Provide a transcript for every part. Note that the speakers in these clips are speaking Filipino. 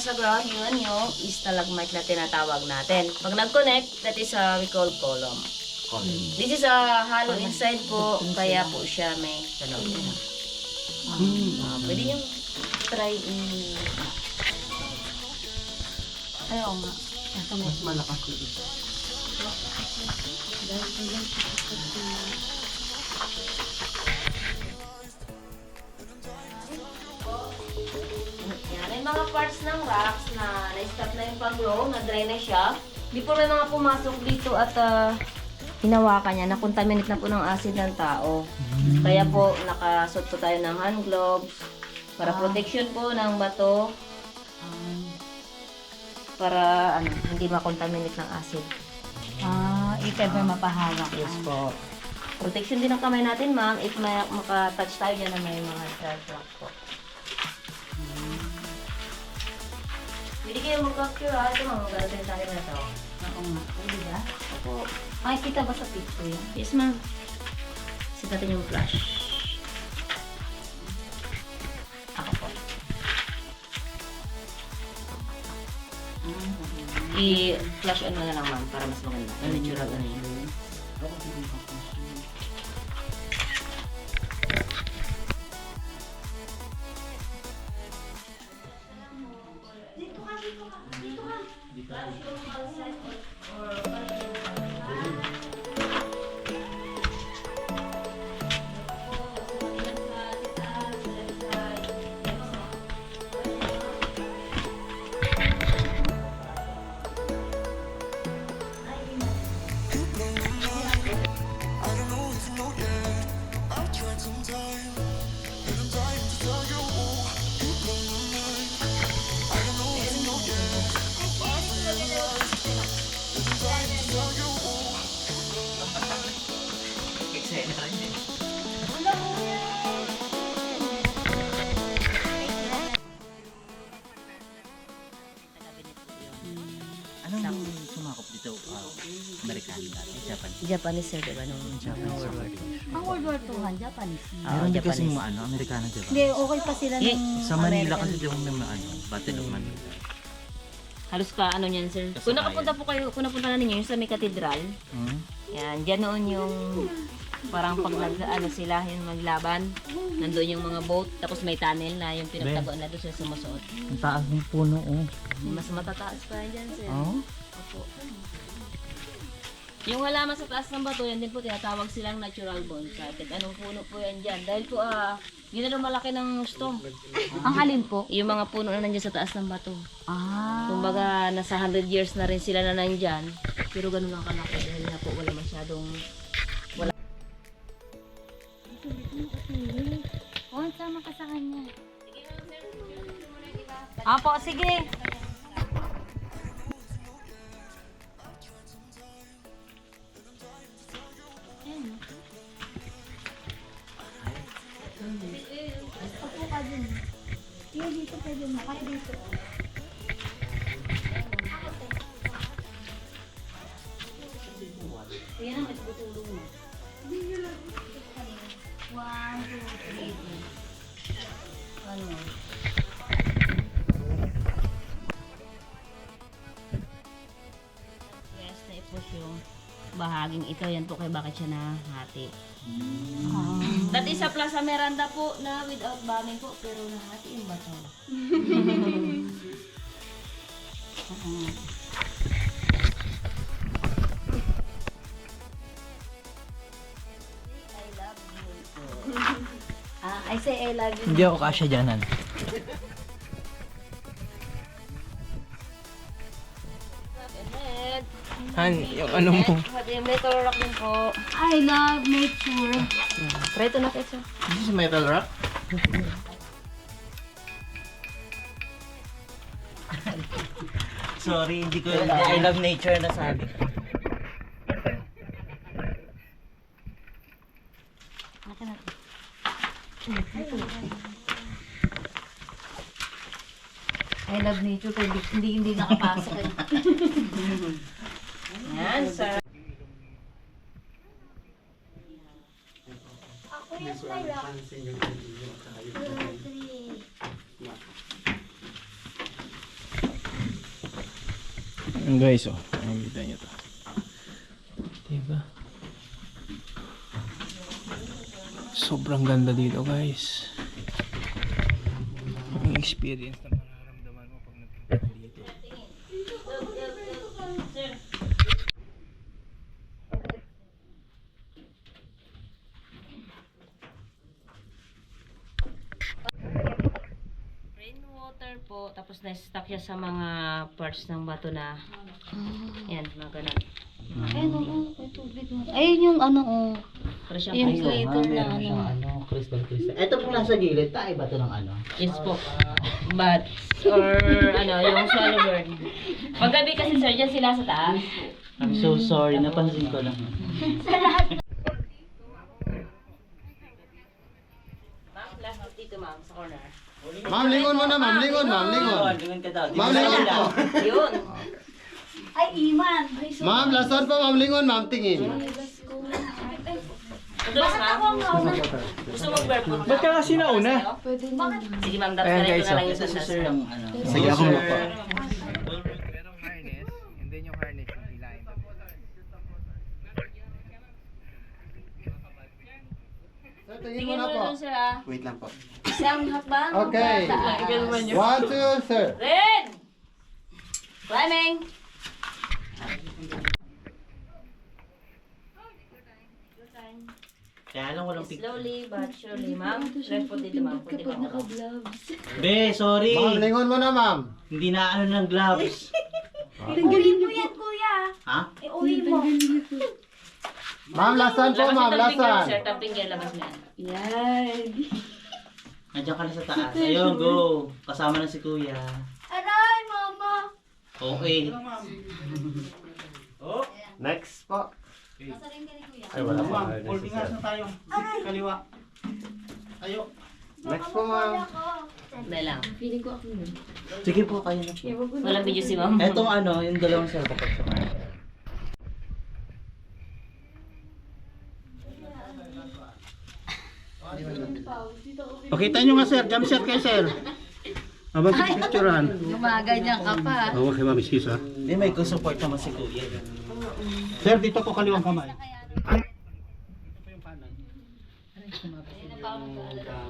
nasa ground, yun yung stalagmite na tinatawag natin. Pag nag-connect, that is a we call column. This is a hollow inside po, kaya po siya may gano'n. Ah, pwede nyo try i... Ayaw nga. Mas malakas yun. Yan, mga parts ng rocks na na-stop na yung pag-grow, na-dry na siya. Before may mga pumasok dito at ah, hinawakan niya, na-contaminate na po ng acid ng tao. Kaya po, nakasuot po tayo ng hand gloves para protection po ng bato para ano, hindi makontaminate ng acid. Ah, if ever mapahawak. Yes po. Protection din ng kamay natin, ma'am, if may makatouch tayo dyan na may mga sharp rock po. Pwede kayo mag-capture ha. Ito ma'am, magagaling tayo na ito. Oo nga. Pwede ba? Opo. Ay, kita ba sa picture yan? Yes, ma'am. Set natin yung flash. Ako po. I-flash on mo na lang, ma'am, para mas maganda. Yung natural ano yun. Anong Japanese sir, diba? Nung Japanese World War II. Ang World War II, han, Japanese. Ah, Meron din kasi Japanese. mga ano, Amerikano diba? Hindi, okay pa sila Eh, ng Sa Manila American. kasi yung may mga ano, Battle of Manila. Halos ka, ano yan, sir? Kung nakapunta po kayo, kung napunta na ninyo, yung sa may katedral, Hmm? yan, dyan noon yung parang pag nag, ano sila, yung maglaban, nandun yung mga boat, tapos may tunnel na yung pinagtaguan na doon sila sumusuot. Ang taas ng puno, oh. Mas matataas pa yan dyan, sir. Oh? Opo. Yung halaman sa taas ng bato, yan din po tinatawag silang natural bonsai. Kahit anong puno po yan dyan. Dahil po, ah, yun na malaki ng gusto. Ang alin po? Yung mga puno na nandiyan sa taas ng bato. Ah. Kumbaga, nasa 100 years na rin sila na nandyan. Pero ganun lang kalaki dahil nga po wala masyadong... Wala. Oh, sama ka sa kanya. Apo, sige. Ito. Yan po kay bakit siya nahati. Ah. That is sa Plaza Miranda po na without bombing po, pero nahati yung bato. I love you. Ah, I say I love you. Hindi ako kasya dyanan. Han, yung ano mo. Yung metal rock din po. I love nature. Try ito na kayo. This is metal rock? Sorry, hindi ko I love nature na sabi. I love nature pero hindi hindi, hindi nakapasok eh. ang single MPU at saka yung Ayan guys, oh. Nakikita nyo to. Diba? Sobrang ganda dito guys. Ang experience naman. Tapos na-stuck siya sa mga parts ng bato na, yan, mga ganun. Ayun, oo, may tubig. oh. Ayun yung ano, oh. Siyang Yung glitter na ano. ano, crystal crystal. Ito pong nasa gilid, tayo ba ito ng ano? Yes po. But, or ano, yung swallow bird. Paggabi kasi sir, dyan sila sa taas. I'm so sorry, napansin ko lang. Ma'am, last dito ma'am, sa corner. Ma'am, lingon mo na, ma'am. Lingon, ma'am. Lingon. Lingon ka daw. Ma'am, lingon po. Yun. Ay, Iman. Ma'am, lasan po, ma'am. Lingon, ma'am. Tingin. Tuloy ma'am. Gusto mo barefoot Ba't ka kasi nauna? Sige ma'am, dapat na lang Ito yung sasas. sir ang ano. Sige, ako na po. Sir, tingin mo Tingin na mo po. sir ah. Wait lang po. isang hakbang. Okay. One, two, sir. Red! Climbing! Kaya lang walang picture. Slowly but surely, ma'am. Barefoot dito ma'am. Pwede ba ako? Be, sorry. Ma'am, lingon mo na, ma'am. Hindi na ano ng gloves. Uwi mo yan, kuya. ha? Iuwi mo. Ma'am, lasan po, ma'am. girl, sir. Lasan. Tamping girl, labas mo yan. Yan. Nandiyan ka na sa taas. Ayun, go. Kasama na si kuya. Aray, mama. Okay. Next po. Ay, wala pa. Holding hands na tayo. Kaliwa. Ayo. Next po, ma'am. Dahil lang. Sige po, kayo na po. Walang video si ma'am. Etong ano, yung dalawang sir Pakita nyo nga, sir. Jump shot kayo, sir. Habang picturean. Gumaganyan ka pa. Oo, kay Ma'am Iskisa. Hindi, may support naman si kuya. Sir, dito po kaliwang kamay.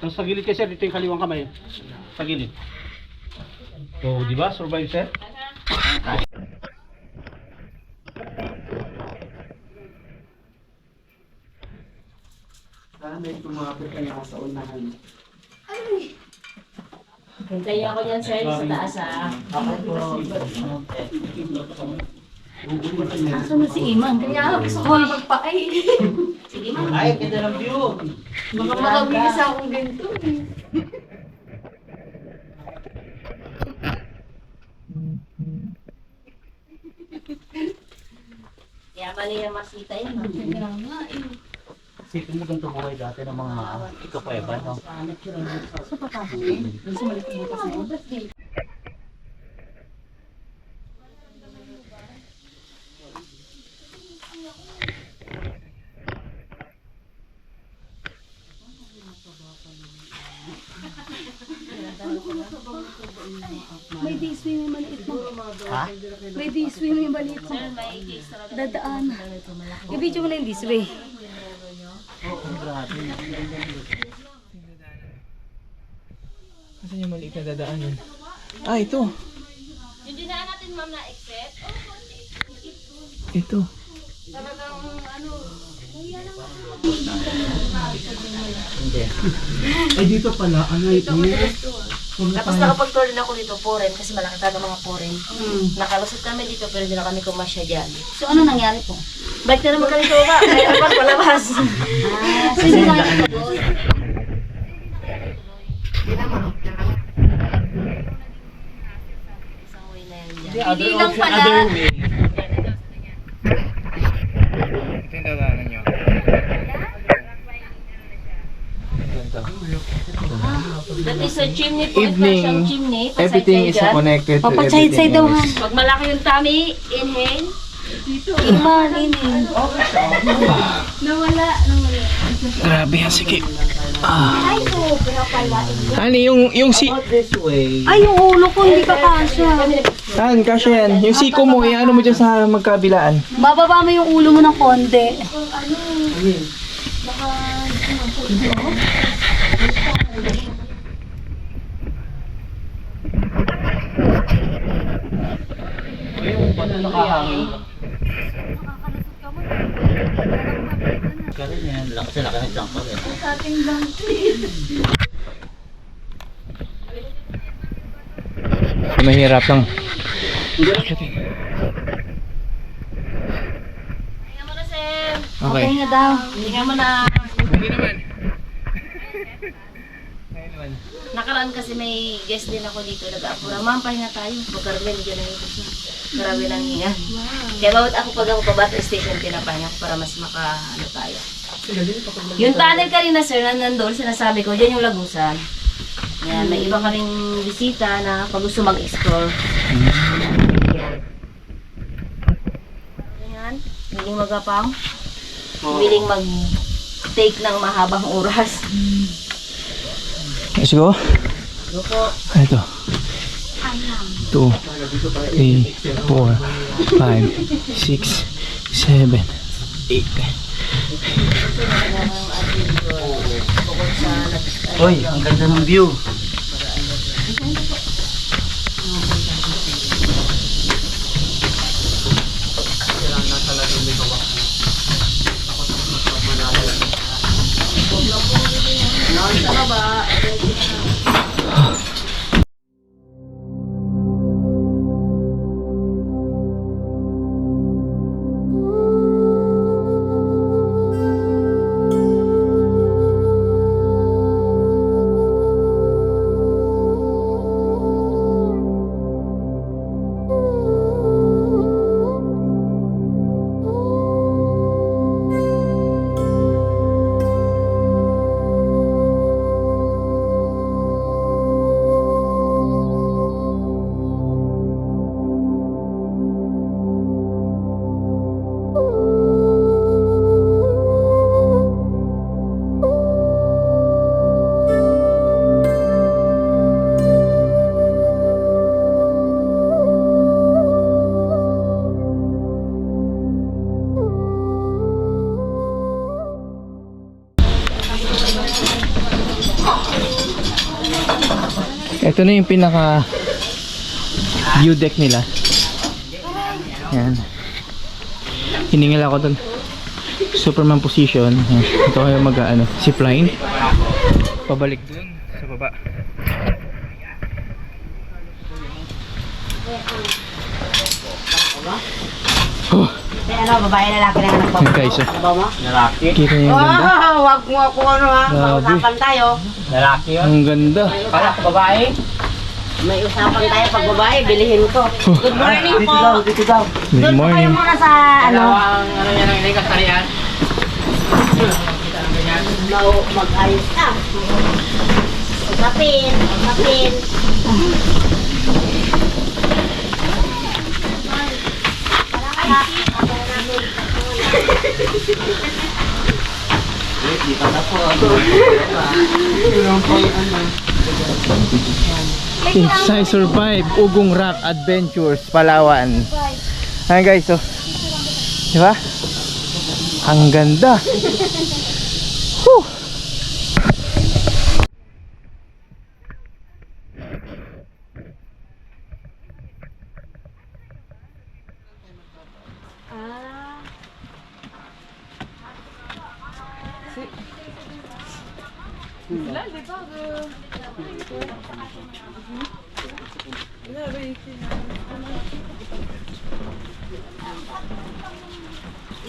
Tapos sa gilid kayo, sir. Dito yung kaliwang kamay. Sa gilid. So, di ba? Survive, sir? Hintayin ako yan, sir, sa taas ah. Ako po. Asa na si Iman? Kaya gusto ko na magpaay. Sige ma'am. Ay, ganda ng view. Baka makabilis akong ganito. eh. Kaya mali yung makita yan. ma'am. Kaya nga eh. Sipin mo ganito buhay dati ng mga ikapayaban, no? May day swim yung maliit mo. Ha? May day swim yung maliit mo. Dadaan. I-video mo na yung this way. Grabe. Saan yung maliit na dadaanan? Ah, ito. Yung dinaan natin ma'am na exit, Ito. Hindi. Ay, dito pala. Ano ito? Tapos nakapag-tour din ako dito, foreign, kasi malaki talaga mga foreign. Nakalusot kami dito, pero hindi na kami kumasya dyan. So ano nangyari po? Balik na naman kami sa baba, kaya naman palabas. Ah, so hindi na dyan. Hindi lang pala. Ito yung dadaanan nyo. That is a chimney po, Evening. chimney, Everything is connected to pag side-side everything daw, else. ha? Pag malaki yung tummy, inhale. Iman, inin. Nawala, nawala. Grabe yan, sige. Pala. Ano yung, yung si... Ay, yung ulo ko hindi ka kasya. Tan, kasya yan. Yung siko mo, ano mo dyan sa magkabilaan. Bababa mo yung ulo mo ng konti. Ganun yan. Lakas na lakas lang pala. Mahirap lang. Tingnan mo na, Sam. Okay. nga daw. Tingnan mo na. Okay naman. Nakaraan kasi may guest din ako dito. Nag-apura. Ma'am, pahinga tayo. Magkarami, medyo nangipos na. Marami lang hinga. Kaya bawat ako pag ako pabata station, pinapahinga para mas maka, ano tayo. Yung tunnel kanina, sir, na nandun, sinasabi ko, dyan yung lagusan. Yan, may iba kaming bisita na pag gusto mag-explore. Yan, willing magapang. Willing mag-take ng mahabang oras. Let's go. Go po. Ito. 2, 3, 4, 5, 6, 7, 8. Uy, ang ganda ng view. Ito na yung pinaka view deck nila. Yan. Hiningil ako dun. Superman position. Ito kayo mag ano, zipline. Pabalik dun sa baba. Oh, ano, babae lalaki na anak yan guys. Oh. Lalaki. Kita niyo yung ganda. wag mo ako ano ha. Grabe. tayo. Lalaki yun. Ang ganda. Para sa babae. May usapan tayo pag babae, bilihin ko. Good morning po. Dito daw. Good morning. muna sa ano, Ang ano yan ang iligas tarihan. mag- mag-ayos ka. Usapin, usapin. Inside Survive Ugong Rock Adventures Palawan. Ayan guys, so. Di ba? Ang ganda. Whew.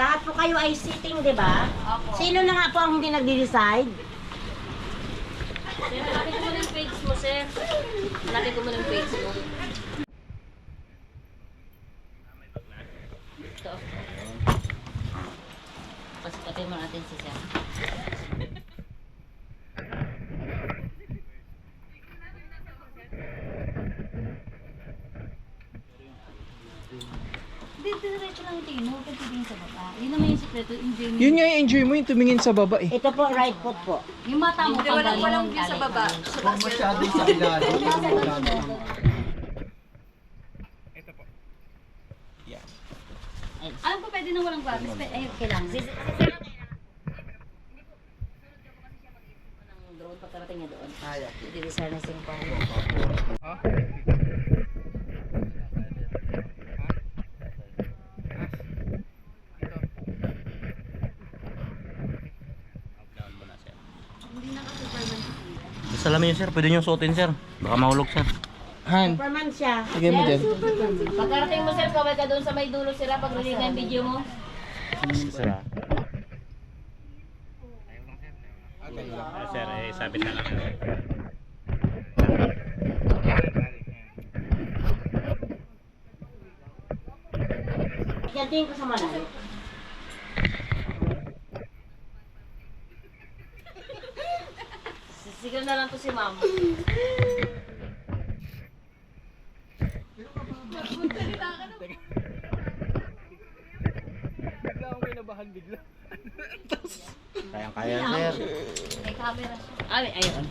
Lahat po kayo ay sitting, di ba? Sino na nga po ang hindi nagde-decide? Sir, laki ko muna yung page mo, sir. Laki ko muna yung page mo. Ito. Pasikatin mo natin si sir. Dito diretso lang yung tingin mo, huwag kang titingin sa baba. Yun naman yung sikreto, enjoy mo. Yun nga yung enjoy mo yung tumingin sa baba eh. Ito po, right foot po. Yung mata mo, pag walang, walang view sa baba. Alam ko pwede na walang glasses, pero ayun, kailangan. Ng drone pagkarating niya doon. Hindi ko sana singpong. Salamin yun sir, pwede nyo suotin sir. Baka mahulog sir. Han, Superman siya. lagay mo dyan. Pagkarating mo sir, kaway ka doon sa may dulo sila pag release ng video mo. Sir ah. Sir, eh, sabit na lang. Yan tingin ko sa malayo. Sisigaw na lang to si ma'am. Kayang-kaya sir. May camera siya. Ay, ayun.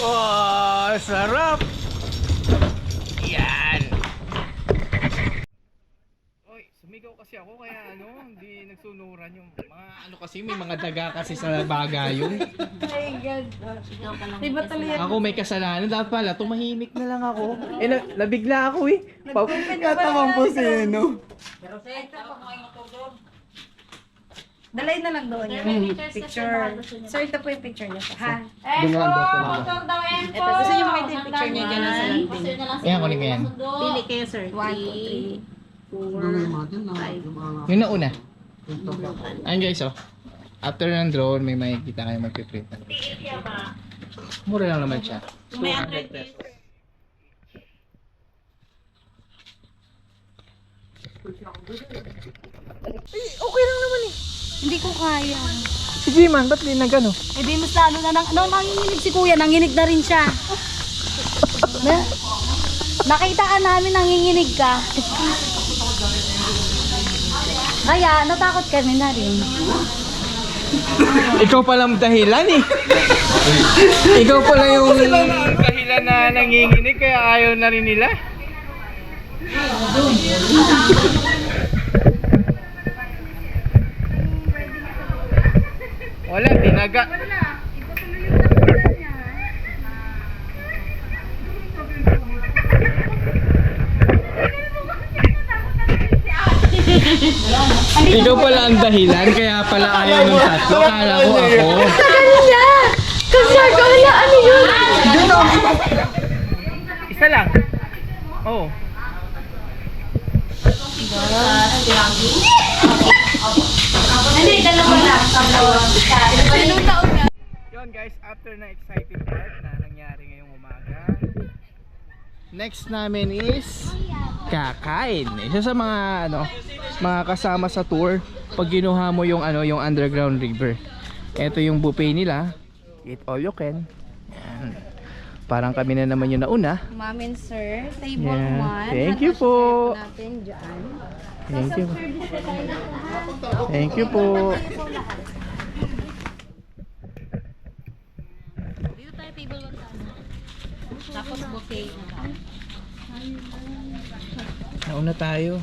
Oh, sarap! Yan! Oy, sumigaw kasi ako kaya ano, hindi nagsunuran yung mga ano kasi may mga daga kasi sa bagayon. Diba talaga? Ako may kasalanan, dapat pala tumahimik na lang ako. Eh, na, nabigla ako eh. Pa po si no. Dalay na lang doon yung picture. Sir, ito po yung picture niya. Ha? Dungan daw po. Ito, gusto niyo makita yung picture niya dyan nasa landing. Ayan, kunin ko yan. Pili kayo, sir. One, two, three. Yung nauna. Ayan guys, oh. After ng drone, may makikita kayo magpiprint. Mura lang naman siya. 200 pesos. okay lang naman eh. Hindi ko kaya. Si G-Man, ba't di nagano? Eh di mas lalo na nang, no, nanginginig si kuya, nanginig na rin siya. na, nakita ka namin nanginginig ka. Kaya natakot kami na rin. Ikaw palang dahilan eh. Ikaw pala yung dahilan na nanginginig kaya ayaw na rin nila. Wala, tinaga. Ikaw pala ang dahilan, kaya pala ayaw ng tatlo. Kala ko ako. Kasi akala ano yun? Isa lang. Oo. Oh. Hindi, dalawa lang. Na? Yun guys, after na exciting part na nangyari. Next namin is kakain. Isa sa mga ano, mga kasama sa tour pag ginuha mo yung ano, yung underground river. Ito yung buffet nila. Eat all you can. Yan. Parang kami na naman yung nauna. Mamin sir, table Yeah. 1. Thank you po. natin dyan. Thank you. Thank you po. Dito tayo table 1 tayo. Tapos buffet. Nauna tayo.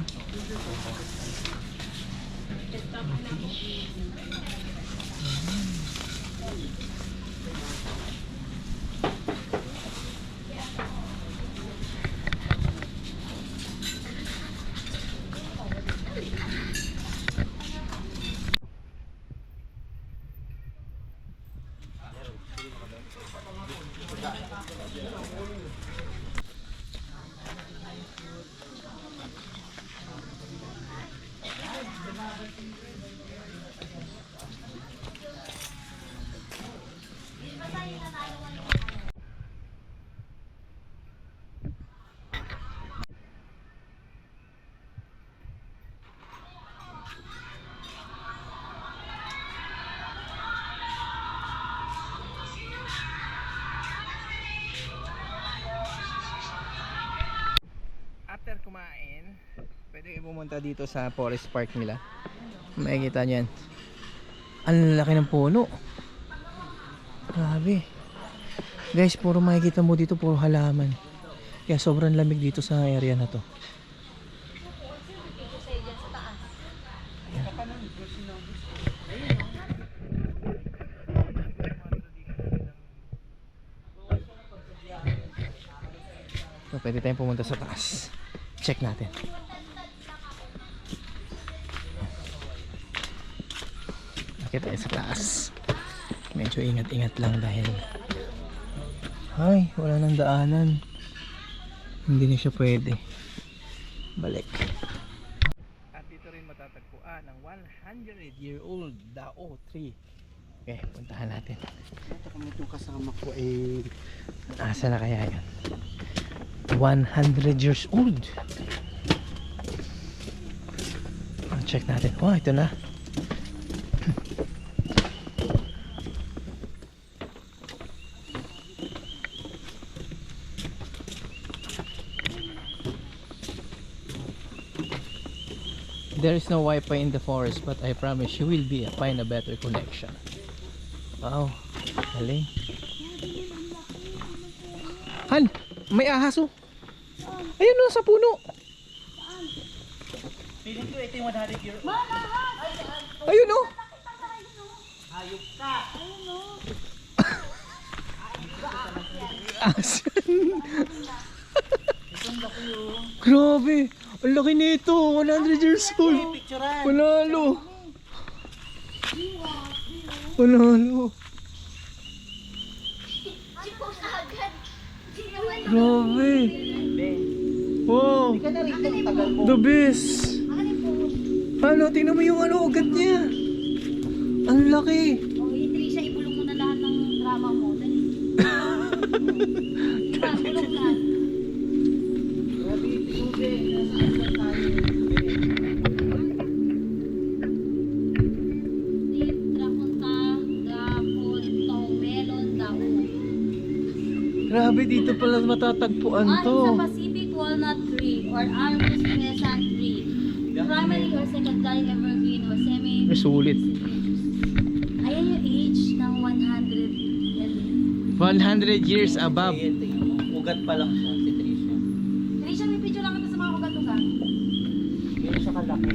Pumunta dito sa forest park nila. Makikita niyan. Ang laki ng puno. Grabe. Guys, puro makikita mo dito, puro halaman. Kaya sobrang lamig dito sa area na to. So, pwede tayong pumunta sa taas. Check natin. Bakit tayo sa taas? Medyo ingat-ingat lang dahil ay, wala nang daanan. Hindi na siya pwede. Balik. At dito rin matatagpuan ang 100 year old Dao tree. Okay, puntahan natin. Kung itong kasama ko eh, Asa na kaya yun? 100 years old. Check natin. Oh, ito na. There is no Wi-Fi in the forest, but I promise you will be find a better connection. Wow, galing. Han, may ahas oh. Ayun oh, sa puno. Feeling ko ito yung 100 year old. Ayun oh. Hayop ka! Ahas. Grabe. Ang laki nito. 100 years old. Panalo. Panalo. Grabe. Wow. The best. Ano, tingnan mo yung ano, ugat niya. Ang laki. Oh, Trisha, ibulong mo na lahat ng drama mo. Dali. Grabe, dito pala matatagpuan Ah, to. it's a Pacific walnut tree or Argus crescent tree. Primary or secondary evergreen or semi May sulit. Ayan yung age ng 100. Yan. 100 years above. Ugat pa lang siya, si Trisha. Trisha, may picture lang kita sa mga ugat-ugat. Ganyan siya kalaki.